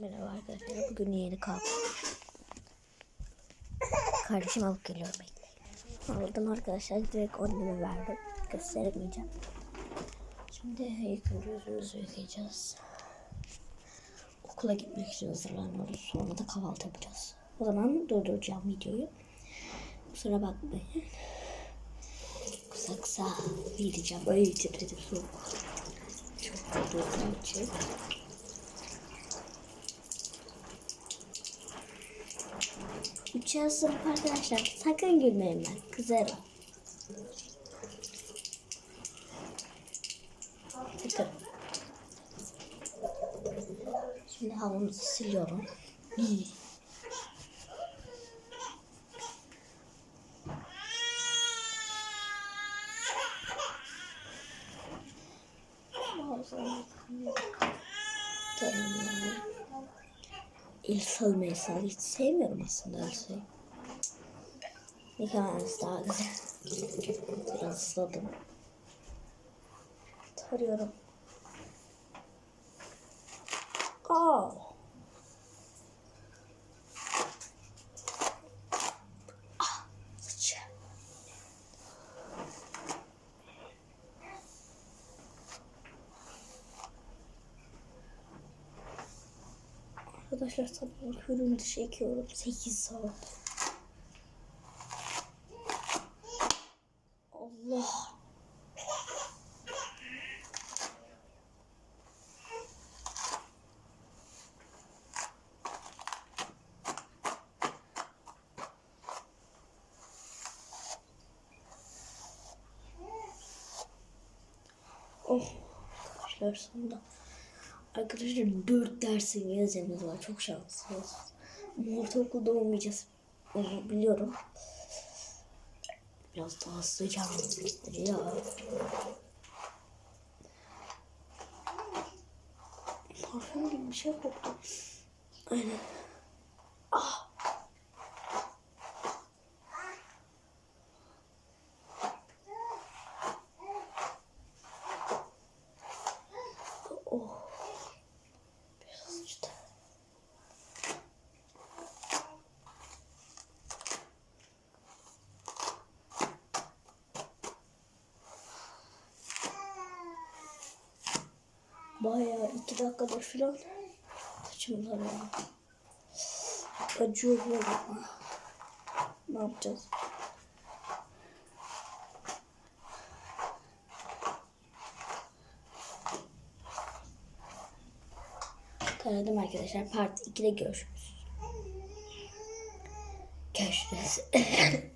Merhaba arkadaşlar. Bugün yeni kalktım. Kardeşim alıp geliyor bekleyin. Aldım arkadaşlar. Direkt anneme verdim. Gösteremeyeceğim. Şimdi yüzümüzü yıkayacağız. Okula gitmek için hazırlanıyoruz. Sonra da kahvaltı yapacağız. O zaman durduracağım videoyu. Kusura bakmayın. Kısa kısa gideceğim. Ay titredim soğuk. Çok durduğum için. Üçüncü sınıf arkadaşlar. Sakın gülmeyin ben. Kızarım. Sakın. Şimdi havlumuzu siliyorum. İyi. İlsal Meysal hiç sevmiyorum aslında Elsa'yı. Yıkamanız daha güzel. Biraz ısladım. Tarıyorum. Aa. Arkadaşlar sabah köründe çekiyorum. 8 saat. Allah. Oh. Arkadaşlar sonunda. Arkadaşlar dört dersin yazımız var. Çok şanslıyız. Ama ortaokulda olmayacağız. Onu biliyorum. Biraz daha sıcak ya. Parfüm gibi bir şey koktu. Aynen. Ah. Oh. Biraz işte. Bayağı iki dakikadır falan saçım tarıyor. Acıyor ama. Ne yapacağız? Taradım arkadaşlar. Part 2'de görüşürüz. Görüşürüz.